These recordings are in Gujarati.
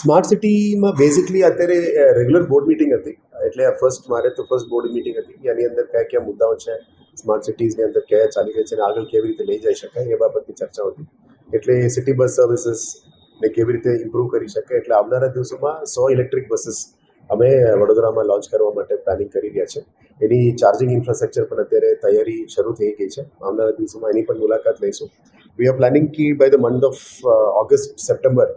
સ્માર્ટ સિટીમાં બેઝિકલી અત્યારે રેગ્યુલર બોર્ડ મિટિંગ હતી. એટલે આ ફર્સ્ટ મારે તો ફર્સ્ટ બોર્ડ મિટિંગ હતી એની અંદર કયા કયા મુદ્દાઓ છે સ્માર્ટ સિટીઝની અંદર કયા ચાલી રહી છે અને આગળ કેવી રીતે લઈ જઈ શકાય એ બાબતની ચર્ચા હતી. એટલે સિટી બસ સર્વિસીસ ને કેવી રીતે ઇમ્પ્રૂવ કરી શકાય એટલે આવનારા દિવસોમાં સો ઇલેક્ટ્રિક બસીસ અમે વડોદરામાં લોન્ચ કરવા માટે પ્લાનિંગ કરી રહ્યા છે. એની ચાર્જિંગ ઇન્ફ્રાસ્ટ્રક્ચર પણ અત્યારે તૈયારી શરૂ થઈ ગઈ છે. આવનારા દિવસોમાં એની પણ મુલાકાત લઈશું. We are planning key by the month of August, September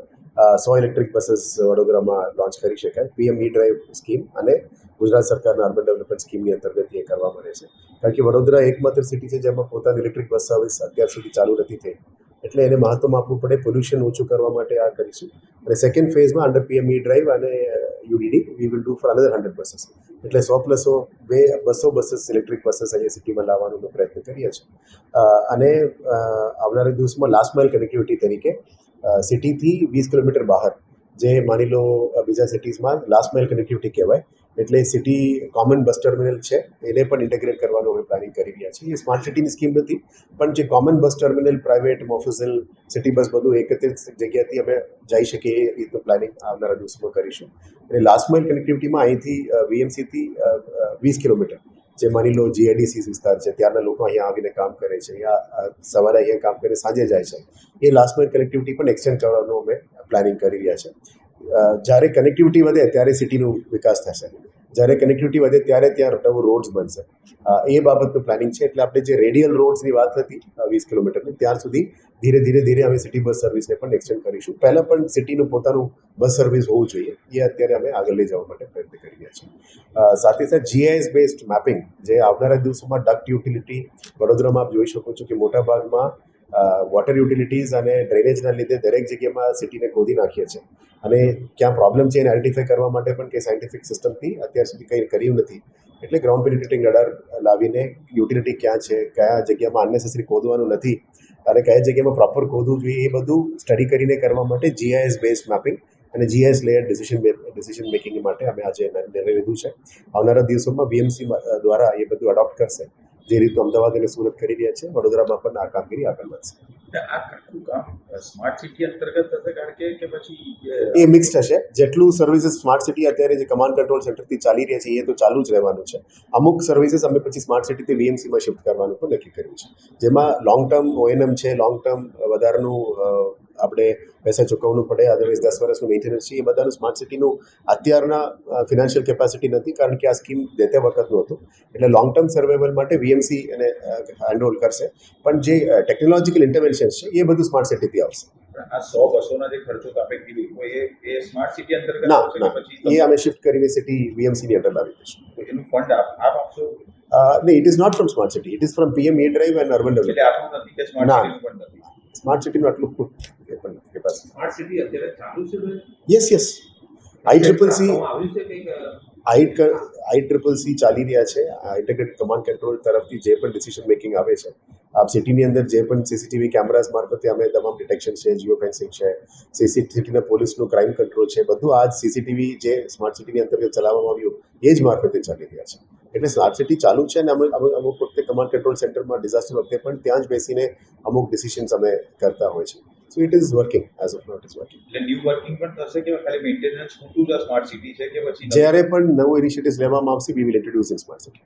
so electric buses વડોદરામાં લોન્ચ કરી શકાય. પીએમ ઈ ડ્રાઈવ સ્કીમ અને ગુજરાત સરકારના અર્બન ડેવલપમેન્ટ સ્કીમની અંતર્ગત એ કરવામાં છે. કારણ કે વડોદરા એકમાત્ર સિટી છે જેમાં પોતાની ઇલેક્ટ્રિક બસ સર્વિસ અત્યાર સુધી ચાલુ નથી થઈ. એટલે એને મહત્વમ આપવું પડે પોલ્યુશન ઓછું કરવા માટે આ કરીશું. અને સેકન્ડ ફેઝમાં અંડર પીએમ ઈ ડ્રાઈવ અને UDD we will do four another hundred buses એટલે સો પ્લસો બે બસો બસીસ ઇલેક્ટ્રિક બસીસ અહીંયા સિટીમાં લાવવાનો પ્રયત્ન કરીએ છીએ. અને આવનારા દિવસમાં લાસ્ટ માઇલ કનેક્ટિવિટી તરીકે સિટીથી વીસ કિલોમીટર બહાર, જે માની લો બીજા સિટીઝમાં લાસ્ટ માઇલ કનેક્ટિવિટી કહેવાય એટલે સિટી કોમન બસ ટર્મિનલ છે, એને પણ ઇન્ટિગ્રેટ કરવાનું અમે પ્લાનિંગ કરી રહ્યા છીએ. એ સ્માર્ટ સિટીની સ્કીમ નથી, પણ જે common bus terminal private mofussil city bus બધું એકત્રિત જગ્યાથી અમે જઈ શકીએ એ રીતનું પ્લાનિંગ આવનારા દિવસોમાં કરીશું. અને લાસ્ટ માઇલ કનેક્ટિવિટીમાં અહીંથી વીએમસીથી વીસ કિલોમીટર, જે માની લો જીએડીસી વિસ્તાર છે, ત્યાંના લોકો અહીંયા આવીને કામ કરે છે યા સવારે અહીંયા કામ કરીને સાંજે જાય છે. એ લાસ્ટ માઇલ કનેક્ટિવિટી પણ એક્સટેન્ડ કરવાનું અમે પ્લાનિંગ કરી રહ્યા છે જ્યારે કનેક્ટિવિટી વધે ત્યારે સિટીનો વિકાસ થશે. જ્યારે કનેક્ટિવિટી વધે ત્યારે ત્યાં નવું રોડ્સ બનશે. એ બાબતનું પ્લાનિંગ છે. એટલે આપણે જે રેડિયલ રોડ્સની વાત હતી વીસ કિલોમીટરની ત્યાં સુધી ધીરે ધીરે ધીરે અમે સિટી બસ સર્વિસને પણ એક્સટેન્ડ કરીશું. પહેલાં પણ સિટીનું પોતાનું બસ સર્વિસ હોવું જોઈએ. એ અત્યારે અમે આગળ લઈ જવા માટે પ્રયત્ન કરી રહ્યા છીએ. સાથે સાથે જીઆઈએસ બેસ્ડ મેપિંગ જે આવનારા દિવસોમાં ડક્ટ યુટિલિટી વડોદરામાં આપ જોઈ શકો છો કે મોટા ભાગમાં વોટર યુટિલિટીઝ અને ડ્રેનેજના લીધે દરેક જગ્યામાં સિટીને ખોદી નાખીએ છીએ. અને ક્યાં પ્રોબ્લેમ છે એને આઈડેન્ટિફાઈ કરવા માટે પણ કંઈ સાયન્ટિફિક સિસ્ટમથી અત્યાર સુધી કંઈ કર્યું નથી. એટલે ગ્રાઉન્ડ પેનિટ્રેટિંગ રડાર લાવીને યુટિલિટી ક્યાં છે, કયા જગ્યામાં અનનેસેસરી ખોદવાનું નથી અને કયા જગ્યામાં પ્રોપર ખોદવું જોઈએ એ બધું સ્ટડી કરીને કરવા માટે જીઆઈએસ બેઝ મેપિંગ અને GS layer decision decision making માટે અમે આજે નિર્ણય લીધું છે. આવનારા દિવસોમાં બીએમસી દ્વારા એ બધું અડોપ્ટ કરશે. જે રીતનું અમદાવાદ અને સુરત કરી રહ્યા છે વડોદરામાં પણ આ કામગીરી આગળ વધશે. આ આખું કામ સ્માર્ટ સિટી અંતર્ગત થશે કારણ કે કે પછી એ મિક્સ થશે જેટલું સર્વિસીસ સ્માર્ટ સિટી અત્યારે જે કમાન્ડ કંટ્રોલ સેન્ટરથી ચાલી રહ્યા છે એ તો ચાલુ જ રહેવાનું છે. અમુક સર્વિસીસ અમે પછી સ્માર્ટ સિટીથી વીએમસીમાં શિફ્ટ કરવાનું પણ નક્કી કર્યું છે. જેમાં લોંગ ટર્મ ઓએનએમ છે લોંગ ટર્મ વધારાનું આપણે પૈસા ચૂકવવું પડે. અદરવાઇઝ દસ વર્ષનું મેન્ટેનન્સ છે. એ બધાનું સ્માર્ટ સિટીનું અત્યારના ફિનાન્શિયલ કેપેસિટી નથી કારણ કે આ સ્કીમ દેતે વખતનું હતું. એટલે લોંગ ટર્મ સર્વાઈવલ માટે વીએમસી એને હેન્ડહોલ્ડ કરશે. પણ જે ટેકનોલોજીકલ ઇન્ટરવેન્શન્સ છે એ બધું સ્માર્ટ સિટીથી આવશે. આ સો બસોના જે ખર્ચો આપણે કીધું એ એ સ્માર્ટ સિટી અંતર્ગત ના આવશે કે ના પછી એ અમે શિફ્ટ કરીને સિટી વીએમસીની અંદર લાવી દઈશું. એનું ફંડ આપ આપ આપશો? no, it is not from smart city. It is from PM A drive and urban એટલે development. નથી કે સ્માર્ટ સિટી ફંડ નથી? નું આટલું સિટી અત્યારે ચાલુ છે ભાઈ? Yes, I triple C I I triple C ચાલી રહ્યા છે. ઇન્ટિગ્રેટેડ કમાન્ડ કંટ્રોલ તરફથી જે પણ ડિસિઝન મેકિંગ આવે છે. આપ સિટીની અંદર જે પણ સીસીટીવી કેમેરાઝ મારફતે અમે તમામ ડિટેક્શન છે જીઓ ફેન્સિંગ છે સીસીટીવીના પોલીસનું ક્રાઇમ કંટ્રોલ છે બધું આ સીસીટીવી જે સ્માર્ટ સિટીની અંતર્ગત ચલાવવામાં આવ્યું એ જ મારફતે ચાલી રહ્યા છે. એટલે સ્માર્ટ સિટી ચાલુ છે અને અમે અમુક વખતે કમાન્ડ કંટ્રોલ સેન્ટરમાં ડિઝાસ્ટર વખતે પણ ત્યાં જ બેસીને અમુક ડિસિશન્સ અમે કરતા હોય છે. So it is working as of not is working એટલે ન્યુ વર્કિંગ પણ થશે કે ખાલી મેન્ટેનન્સ ટુ જ સ્માર્ટ સિટી છે કે પછી જ્યારે પણ નવો ઇનિશિયેટિવ લેવામાં આવશે we will introduce in smart city